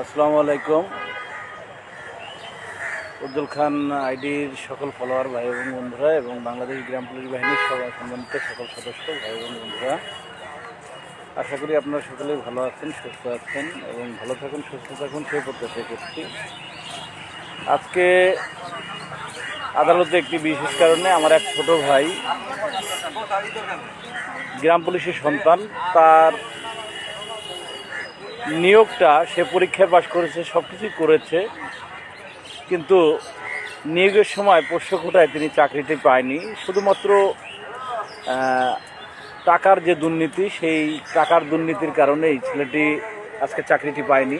আসসালামু আলাইকুম। উজ্জ্বল খান আইডির সকল ফলোয়ার ভাই এবং বন্ধুরা এবং বাংলাদেশ গ্রাম পুলিশ বাহিনীর সবাই সম্মানিত সকল সদস্য ভাই এবং বন্ধুরা। আশা করি আপনারা সকলেই ভালো আছেন, সুস্থ আছেন এবং ভালো থাকুন, সুস্থ থাকুন, সেই প্রত্যাশা করছি। আজকে আদালতে একটি বিশেষ কারণে আমার এক ছোট ভাই, গ্রাম পুলিশের সন্তান, তার নিয়োগটা সে পরীক্ষায় পাশ করেছে সব কিছুই করেছে। কিন্তু নিয়োগের সময় পোষ্য কোটায় তিনি চাকরিটি পায়নি? শুধুমাত্র টাকার যে দুর্নীতি, সেই টাকার দুর্নীতির কারণেই ছেলেটি আজকে চাকরিটি পায়নি।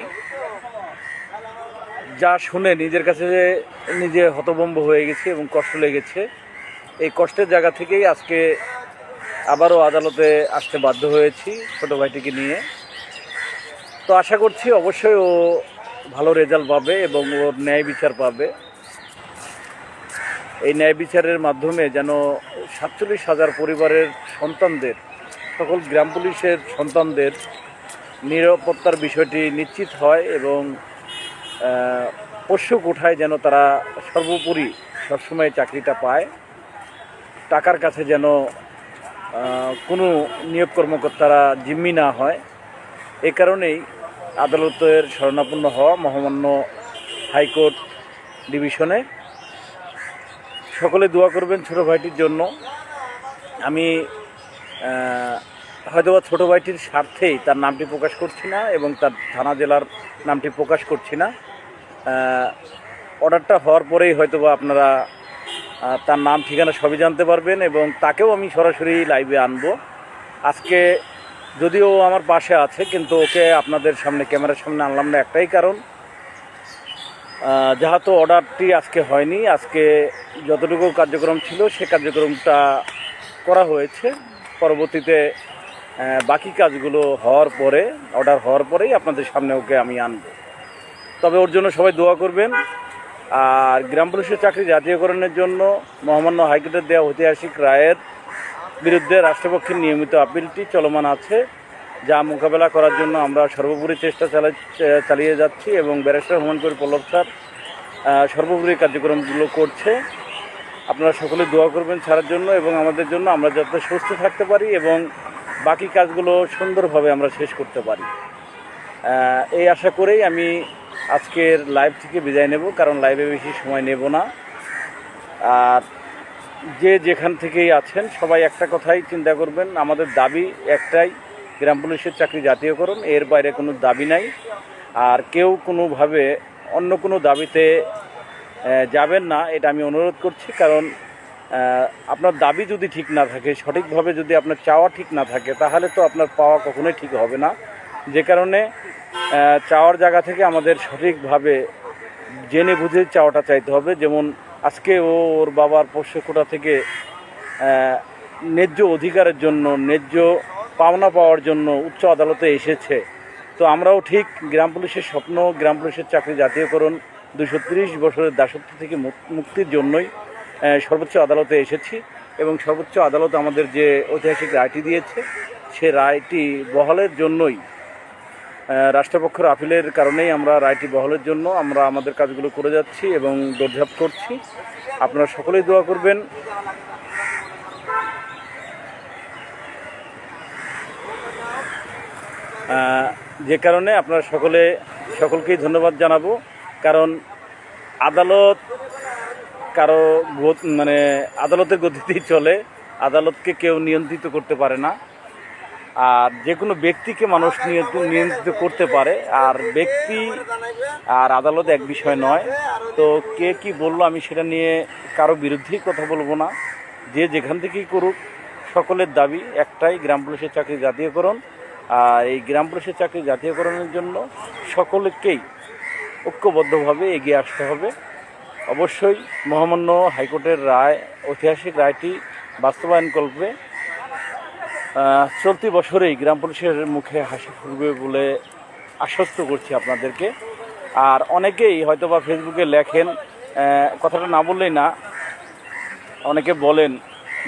যা শুনে নিজের কাছে নিজে হতভম্ব হয়ে গেছে এবং কষ্ট লেগেছে, এই কষ্টের জায়গা থেকেই আজকে আবারও আদালতে আসতে বাধ্য হয়েছি ছোটো ভাইটিকে নিয়ে। তো আশা করছি অবশ্যই ও ভালো রেজাল্ট পাবে এবং ওর ন্যায় বিচার পাবে। এই ন্যায় বিচারের মাধ্যমে যেন সাতচল্লিশ হাজার পরিবারের সন্তানদের, সকল গ্রাম পুলিশের সন্তানদের নিরাপত্তার বিষয়টি নিশ্চিত হয় এবং পোষ্য কোঠায় যেন তারা সর্বোপরি সবসময় চাকরিটা পায়। টাকার কাছে যেন কোনো নিয়োগ কর্মকর্তারা জিম্মি না হয়। এ কারণেই আদালতের শরণাপন্ন হওয়া মহামান্য হাইকোর্ট ডিভিশনে। সকলে দোয়া করবেন ছোট ভাইটির জন্য। আমি হয়তোবা ছোট ভাইটির স্বার্থেই তার নামটি প্রকাশ করছি না এবং তার থানা জেলার নামটি প্রকাশ করছি না। অর্ডারটা হওয়ার পরেই হয়তোবা আপনারা তার নাম ঠিকানা সবই জানতে পারবেন এবং তাকেও আমি সরাসরি লাইভে আনব। আজকে যদিও আমার পাশে আছে, কিন্তু ওকে আপনাদের সামনে, ক্যামেরার সামনে আনলাম না একটাই কারণ। যেহেতু অর্ডারটি আজকে হয়নি, আজকে যতটুকু কার্যক্রম ছিল সে কার্যক্রমটা করা হয়েছে। পরবর্তীতে বাকি কাজগুলো হওয়ার পরে, অর্ডার হওয়ার পরেই আপনাদের সামনে ওকে আমি আনব। তবে ওর জন্য সবাই দোয়া করবেন। আর গ্রাম পুলিশের চাকরি জাতীয়করণের জন্য মহামান্য হাইকোর্টের দেওয়া ঐতিহাসিক রায়ের বিরুদ্ধে রাষ্ট্রপক্ষের নিয়মিত আপিলটি চলমান আছে, যা মোকাবেলা করার জন্য আমরা সর্বোপরি চেষ্টা চালিয়ে যাচ্ছি এবং ব্যারিস্টার হুমান কবির পল্লব স্যার সর্বোপরি কার্যক্রমগুলো করছে। আপনারা সকলে দোয়া করবেন ছাড়ার জন্য এবং আমাদের জন্য আমরা যাতে সুস্থ থাকতে পারি এবং বাকি কাজগুলো সুন্দরভাবে আমরা শেষ করতে পারি। এই আশা করেই আমি আজকের লাইভ থেকে বিদায় নেব, কারণ লাইভে বেশি সময় নেব না। আর যে যেখান থেকেই আছেন, সবাই একটা কথাই চিন্তা করবেন, আমাদের দাবি একটাই, গ্রাম পুলিশের চাকরি জাতীয়করণ, এর বাইরে কোনো দাবি নাই। আর কেউ কোনোভাবে অন্য কোনো দাবিতে যাবেন না, এটা আমি অনুরোধ করছি, কারণ আপনার দাবি যদি ঠিক না থাকে, সঠিকভাবে যদি আপনার চাওয়া ঠিক না থাকে, তাহলে তো আপনার পাওয়া কখনোই ঠিক হবে না। যে কারণে চাওয়ার জায়গা থেকে আমাদের সঠিকভাবে জেনে বুঝে চাওয়াটা চাইতে হবে। যেমন আজকে ও ওর বাবার পোষ্য কোটা থেকে ন্যায্য অধিকারের জন্য, ন্যায্য পাওনা পাওয়ার জন্য উচ্চ আদালতে এসেছে। তো আমরাও ঠিক গ্রাম পুলিশের স্বপ্ন, গ্রাম পুলিশের চাকরি জাতীয়করণ, দুশো তিরিশ বছরের দাসত্ব থেকে মুক্তির জন্যই সর্বোচ্চ আদালতে এসেছি এবং সর্বোচ্চ আদালত আমাদের যে ঐতিহাসিক রায়টি দিয়েছে, সে রায়টি বহালের জন্যই রাষ্ট্রপক্ষের আপিলের কারণেই আমরা রায়টি বহলের জন্য আমরা আমাদের কাজগুলো করে যাচ্ছি এবং দৌড়ঝাঁপ করছি। আপনারা সকলেই দোয়া করবেন। যে কারণে আপনারা সকলে, সকলকেই ধন্যবাদ জানাব। কারণ আদালত কারও মানে আদালতের গতিতেই চলে। আদালতকে কেউ নিয়ন্ত্রিত করতে পারে না। আর যে কোনো ব্যক্তিকে মানুষ নিয়ন্ত্রিত করতে পারে। আর ব্যক্তি আর আদালত এক বিষয় নয়। তো কে কি বলল আমি সেটা নিয়ে কারও বিরুদ্ধেই কথা বলব না। যে যেখান থেকেই করুক সকলের দাবি একটাই গ্রাম পুলিশের চাকরি জাতীয়করণ। আর এই গ্রাম পুলিশের চাকরি জাতীয়করণের জন্য সকলকেই ঐক্যবদ্ধভাবে এগিয়ে আসতে হবে। অবশ্যই মহামান্য হাইকোর্টের রায় ঐতিহাসিক রায়টি বাস্তবায়ন আহ, চলতি বছরেই গ্রাম পুলিশের মুখে হাসি ফুটবে বলে আশ্বস্ত করছি আপনাদেরকে। আর অনেকেই হয়তোবা ফেসবুকে লেখেন কথাটা না বললেই না, অনেকে বলেন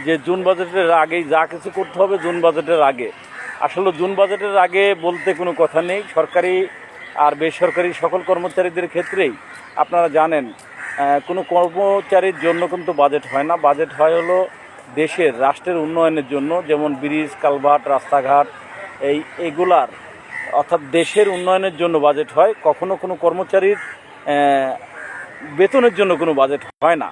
যে জুন বাজেটের আগেই যা কিছু করতে হবে জুন বাজেটের আগে। আসলে জুন বাজেটের আগে বলতে কোনো কথা নেই, সরকারি আর বেসরকারি সকল কর্মচারীদের ক্ষেত্রেই। আপনারা জানেন কোনো কর্মচারীর জন্য কিন্তু বাজেট হয় না। বাজেট হয় হলো দেশের রাষ্ট্রের উন্নয়নের জন্য, যেমন ব্রিজ, কালভার্ট, রাস্তাঘাট, এই এগুলার, অর্থাৎ দেশের উন্নয়নের জন্য বাজেট হয়, কখনো কোনো কর্মচারীর বেতনের জন্য কোনো বাজেট হয় না।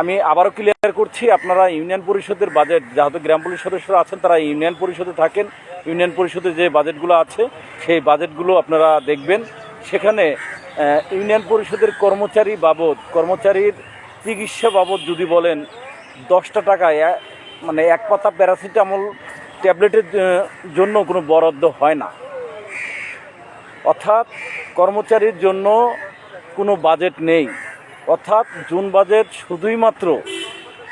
আমি আবারও ক্লিয়ার করছি, আপনারা ইউনিয়ন পরিষদের বাজেট যেহেতু গ্রাম পুলিশ সদস্যরা আছেন, তারা ইউনিয়ন পরিষদে থাকেন। ইউনিয়ন পরিষদের যে বাজেটগুলো আছে, সেই বাজেটগুলো আপনারা দেখবেন। সেখানে ইউনিয়ন পরিষদের কর্মচারী বাবদ, কর্মচারীর চিকিৎসা বাবদ যদি বলেন দশটা টাকায়, এ- মানে এক পাতা প্যারাসিটামল ট্যাবলেটের জন্য কোনো বরাদ্দ হয় না। অর্থাৎ কর্মচারীর জন্য কোনো বাজেট নেই। অর্থাৎ জুন বাজেট শুধুই মাত্র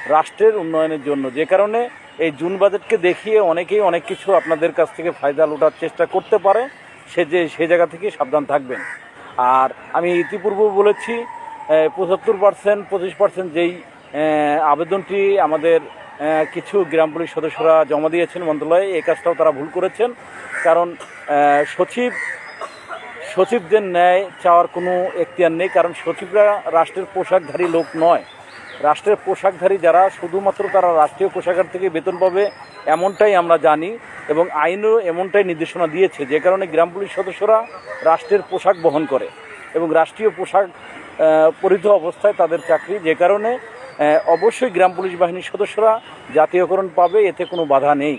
রাষ্ট্রের উন্নয়নের জন্য। যে কারণে এই জুন বাজেটকে দেখিয়ে অনেকেই অনেক কিছু আপনাদের কাছ থেকে ফায়দা লোটার চেষ্টা করতে পারে। সে যে, সে জায়গা থেকে সাবধান থাকবেন। আর আমি ইতিপূর্বে বলেছি পঁচাত্তর পার্সেন্ট, পঁচিশ পার্সেন্ট যেই আবেদনটি আমাদের কিছু গ্রাম পুলিশ সদস্যরা জমা দিয়েছেন মন্ত্রণালয়ে। এই কাজটাও তারা ভুল করেছেন। কারণ সচিব, সচিবদের ন্যায় চাওয়ার কোনো এখতিয়ার নেই। কারণ সচিবরা রাষ্ট্রের পোশাকধারী লোক নয়। রাষ্ট্রের পোশাকধারী যারা, শুধুমাত্র তারা রাষ্ট্রীয় কোষাগার থেকে বেতন পাবে এমনটাই আমরা জানি এবং আইনও এমনটাই নির্দেশনা দিয়েছে। যে কারণে গ্রাম পুলিশ সদস্যরা রাষ্ট্রের পোশাক বহন করে এবং রাষ্ট্রীয় পোশাক পরিধ অবস্থায় তাদের চাকরি। যে কারণে অবশ্যই গ্রাম পুলিশ বাহিনীর সদস্যরা জাতীয়করণ পাবে, এতে কোনো বাধা নেই।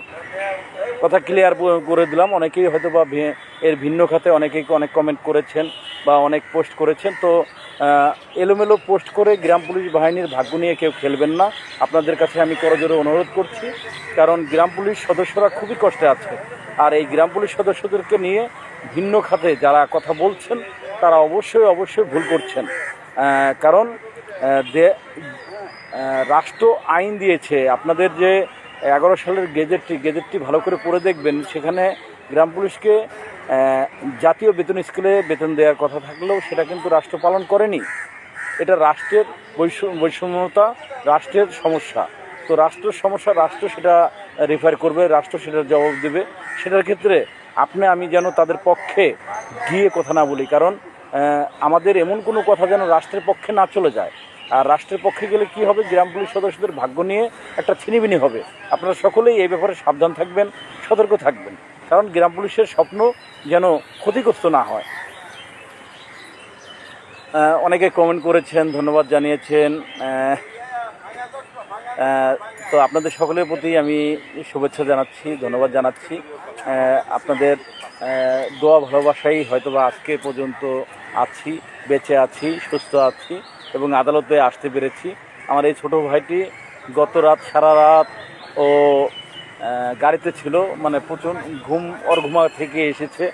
কথা ক্লিয়ার করে দিলাম, অনেকেই হয়তো বা এর ভিন্ন খাতে অনেকেই অনেক কমেন্ট করেছেন বা অনেক পোস্ট করেছেন। তো এলোমেলো পোস্ট করে গ্রাম পুলিশ বাহিনীর ভাগ্য নিয়ে কেউ খেলবেন না। আপনাদের কাছে আমি করজোরে অনুরোধ করছি, কারণ গ্রাম পুলিশ সদস্যরা খুবই কষ্টে আছে। আর এই গ্রাম পুলিশ সদস্যদেরকে নিয়ে ভিন্ন খাতে যারা কথা বলছেন, তারা অবশ্যই অবশ্যই ভুল করছেন। কারণ রাষ্ট্র আইন দিয়েছে। আপনাদের যে এগারো সালের গেজেটটি গেজেটটি ভালো করে পড়ে দেখবেন, সেখানে গ্রাম পুলিশকে জাতীয় বেতন স্কেলে বেতন দেওয়ার কথা থাকলেও সেটা কিন্তু রাষ্ট্র পালন করেনি। এটা রাষ্ট্রের বৈষম্য, বৈষম্যতা, রাষ্ট্রের সমস্যা। তো রাষ্ট্রের সমস্যা, রাষ্ট্র সেটা রেফার করবে, রাষ্ট্র সেটার জবাব দেবে। সেটার ক্ষেত্রে আপনি, আমি যেন তাদের পক্ষে গিয়ে কথা না বলি, কারণ আমাদের এমন কোনো কথা যেন রাষ্ট্রের পক্ষে না চলে যায়। আর রাষ্ট্রের পক্ষে গেলে কি হবে? গ্রাম পুলিশ সদস্যদের ভাগ্য নিয়ে একটা ছিনিবিনি হবে। আপনারা সকলেই এই ব্যাপারে সাবধান থাকবেন, সতর্ক থাকবেন। কারণ গ্রাম পুলিশের স্বপ্ন যেন ক্ষতিগ্রস্ত না হয়। অনেকে কমেন্ট করেছেন, ধন্যবাদ জানিয়েছেন। তো আপনাদের সকলের প্রতি আমি শুভেচ্ছা জানাচ্ছি, ধন্যবাদ জানাচ্ছি। আপনাদের দোয়া, ভালোবাসাই হয়তো বা আজকে পর্যন্ত আছি, বেঁচে আছি, সুস্থ আছি। এবং আদালতে আসতে পেরেছি। আমার এই ছোট ভাইটি গত রাত, সারা রাত ও গাড়িতে ছিল মানে প্রচুর ঘুম, ওর ঘুমা থেকে এসেছে।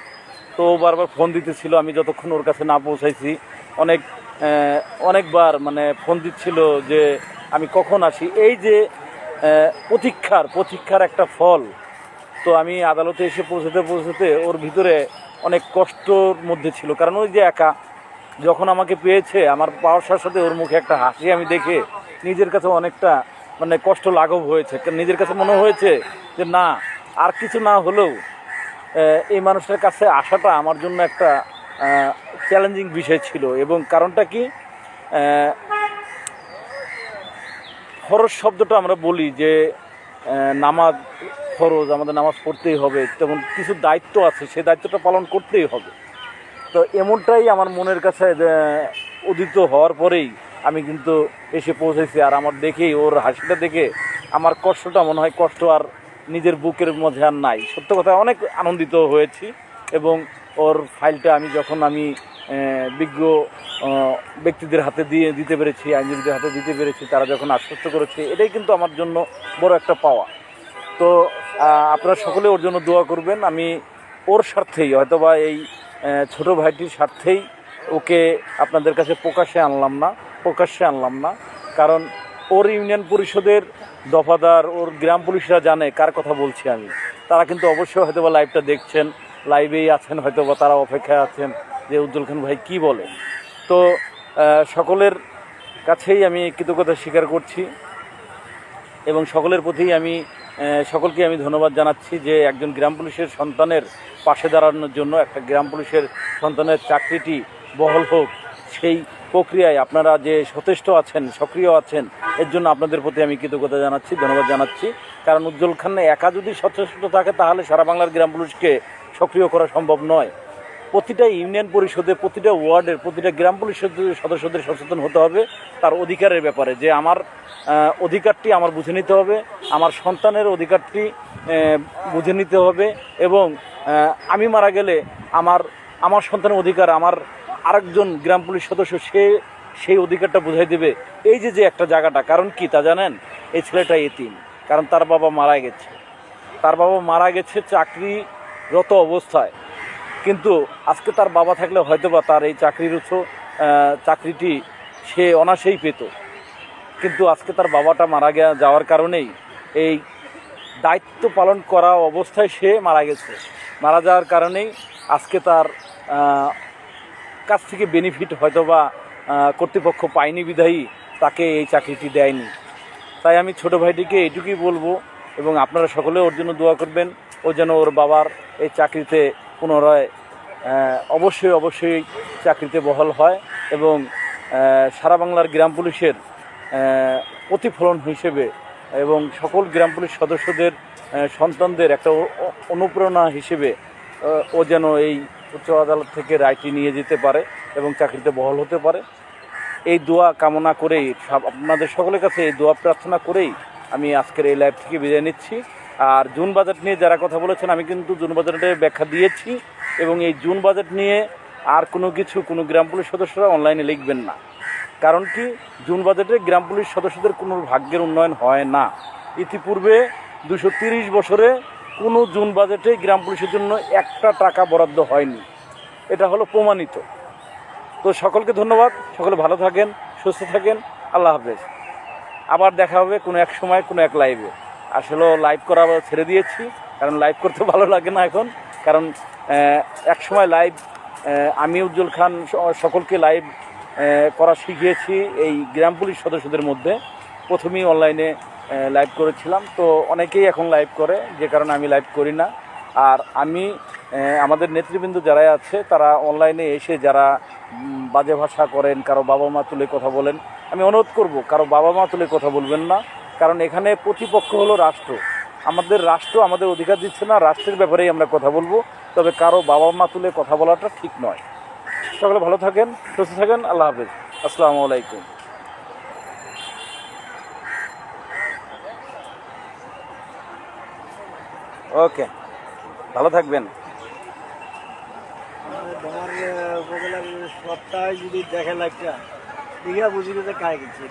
তো বারবার ফোন দিতেছিল, আমি যতক্ষণ ওর কাছে না পৌঁছাইছি, অনেক অনেকবার মানে ফোন দিচ্ছিল যে আমি কখন আসি। এই যে প্রতীক্ষার প্রতীক্ষার একটা ফল, তো আমি আদালতে এসে পৌঁছতে পৌঁছতে ওর ভিতরে অনেক কষ্টর মধ্যে ছিল। কারণ ওই যে একা যখন আমাকে পেয়েছে, আমার পাওয়ার সাথে সাথে ওর মুখে একটা হাসি আমি দেখে নিজের কাছে অনেকটা মানে কষ্ট লাঘব হয়েছে। নিজের কাছে মনে হয়েছে যে, না, আর কিছু না হলেও এই মানুষটার কাছে আসাটা আমার জন্য একটা চ্যালেঞ্জিং বিষয় ছিল। এবং কারণটা কি? ফরজ শব্দটা আমরা বলি যে নামাজ ফরজ আমাদের নামাজ পড়তেই হবে, তেমন কিছু দায়িত্ব আছে সেই দায়িত্বটা পালন করতেই হবে। তো এমনটাই আমার মনের কাছে উদিত হওয়ার পরেই আমি কিন্তু এসে পৌঁছেছি। আর আমার দেখেই, ওর হাসিটা দেখে আমার কষ্টটা মনে হয় কষ্ট আর নিজের বুকের মধ্যে আর নাই। সত্য কথা, অনেক আনন্দিত হয়েছি এবং ওর ফাইলটা আমি যখন আমি বিজ্ঞ ব্যক্তিদের হাতে দিয়ে দিতে পেরেছি, আইনজীবীদের হাতে দিতে পেরেছি, তারা যখন আশ্বস্ত করেছে, এটাই কিন্তু আমার জন্য বড় একটা পাওয়া। তো আপনারা সকলে ওর জন্য দোয়া করবেন। আমি ওর স্বার্থেই হয়তোবা এই ছোট ভাইটির স্বার্থেই ওকে আপনাদের কাছে প্রকাশ্যে আনলাম না, প্রকাশ্যে আনলাম না। কারণ ওর ইউনিয়ন পরিষদের দফাদার, ওর গ্রাম পুলিশরা জানে কার কথা বলছি আমি। তারা কিন্তু অবশ্যই হয়তো বা লাইভটা দেখছেন লাইভেই আছেন হয়তো বা তারা অপেক্ষায় আছেন যে উজ্জ্বল খান ভাই কী বলে। তো সকলের কাছেই আমি কৃতজ্ঞতা স্বীকার করছি এবং সকলের প্রতি আমি সকলকে আমি ধন্যবাদ জানাচ্ছি যে একজন গ্রাম পুলিশের সন্তানের পাশে দাঁড়ানোর জন্য, একটা গ্রাম পুলিশের সন্তানের চাকরিটি বহল হোক, সেই প্রক্রিয়ায় আপনারা যে সচেষ্ট আছেন, সক্রিয় আছেন, এর জন্য আপনাদের প্রতি আমি কৃতজ্ঞতা জানাচ্ছি, ধন্যবাদ জানাচ্ছি। কারণ উজ্জ্বল খান একা যদি সচেষ্ট থাকে, তাহলে সারা বাংলার গ্রাম পুলিশকে সক্রিয় করা সম্ভব নয়। প্রতিটা ইউনিয়ন পরিষদে, প্রতিটা ওয়ার্ডের, প্রতিটা গ্রাম পুলিশ সদস্যদের সচেতন হতে হবে তার অধিকারের ব্যাপারে, যে আমার অধিকারটি আমার বুঝে নিতে হবে, আমার সন্তানের অধিকারটি বুঝে নিতে হবে এবং আমি মারা গেলে আমার আমার সন্তানের অধিকার, আমার আরেকজন গ্রাম পুলিশ সদস্য, সে সেই অধিকারটা বুঝাই দেবে। এই যে যে একটা জায়গাটা, কারণ কি তা জানেন? এই ছেলেটা এতিম, কারণ তার বাবা মারা গেছে। তার বাবা মারা গেছে চাকরিরত অবস্থায়। কিন্তু আজকে তার বাবা থাকলে হয়তোবা তার এই চাকরির উৎস চাকরিটি সে অনাসেই পেত। কিন্তু আজকে তার বাবাটা মারা যাওয়ার কারণেই এই দায়িত্ব পালন করা অবস্থায় সে মারা গেছে। মারা যাওয়ার কারণেই আজকে তার কাছ থেকে বেনিফিট হয়তোবা আহ, কর্তৃপক্ষ পায়নি বিধায়ী তাকে এই চাকরিটি দেয়নি। তাই আমি ছোট ভাইটিকে এইটুকুই বলব এবং আপনারা সকলে ওর জন্য দোয়া করবেন। ও যেন ওর বাবার এই চাকরিতে পুনরায় অবশ্যই অবশ্যই চাকরিতে বহাল হয় এবং সারা বাংলার গ্রাম পুলিশের প্রতিফলন হিসেবে এবং সকল গ্রাম পুলিশ সদস্যদের সন্তানদের একটা অনুপ্রেরণা হিসেবে ও যেন এই উচ্চ আদালত থেকে রায়টি নিয়ে যেতে পারে এবং চাকরিতে বহাল হতে পারে। এই দোয়া কামনা করেই আপনাদের সকলের কাছে এই দোয়া প্রার্থনা করেই আমি আজকের এই লাইভ থেকে বিদায় নিচ্ছি। আর জুন বাজেট নিয়ে যারা কথা বলেছেন, আমি কিন্তু জুন বাজেটের ব্যাখ্যা দিয়েছি এবং এই জুন বাজেট নিয়ে আর কোনো কিছু কোনো গ্রাম পুলিশ সদস্যরা অনলাইনে লিখবেন না। কারণ কি, জুন বাজেটে গ্রাম পুলিশ সদস্যদের কোনো ভাগ্যের উন্নয়ন হয় না। ইতিপূর্বে দুশো তিরিশ বছরে কোনো জুন বাজেটে গ্রাম পুলিশের জন্য একটা টাকা বরাদ্দ হয়নি। এটা হলো প্রমাণিত। তো সকলকে ধন্যবাদ। সকলে ভালো থাকেন, সুস্থ থাকেন। আল্লাহ হাফেজ। আবার দেখা হবে কোনো এক সময়, কোনো এক লাইভে আসলে লাইভ করা ছেড়ে দিয়েছি, কারণ লাইভ করতে ভালো লাগে না এখন। কারণ এক সময় লাইভ আমি, উজ্জ্বল খান সকলকে লাইভ করা শিখিয়েছি এই গ্রাম পুলিশ সদস্যদের মধ্যে। প্রথমেই অনলাইনে লাইভ করেছিলাম। তো অনেকেই এখন লাইভ করে, যে কারণে আমি লাইভ করি না। আর আমি আমাদের নেতৃবৃন্দ যারা আছে, তারা অনলাইনে এসে যারা বাজে ভাষা করেন, কারও বাবা মা তুলে কথা বলেন, আমি অনুরোধ করব, কারও বাবা মা তুলে কথা বলবেন না। কারণ এখানে প্রতিপক্ষ হলো রাষ্ট্র। আমাদের রাষ্ট্র আমাদের অধিকার দিচ্ছে না, রাষ্ট্রের ব্যাপারেই আমরা কথা বলব। তবে কারও বাবা মা তুলে কথা বলাটা ঠিক নয়। সকলে ভালো থাকেন, সুস্থ থাকেন, আল্লাহ হাফেজ। আসসালামু আলাইকুম। ওকে, ভালো থাকবেন। তোমার সপ্তাহে যদি দেখে লাগটা দিঘা বুঝি কায় গেছে।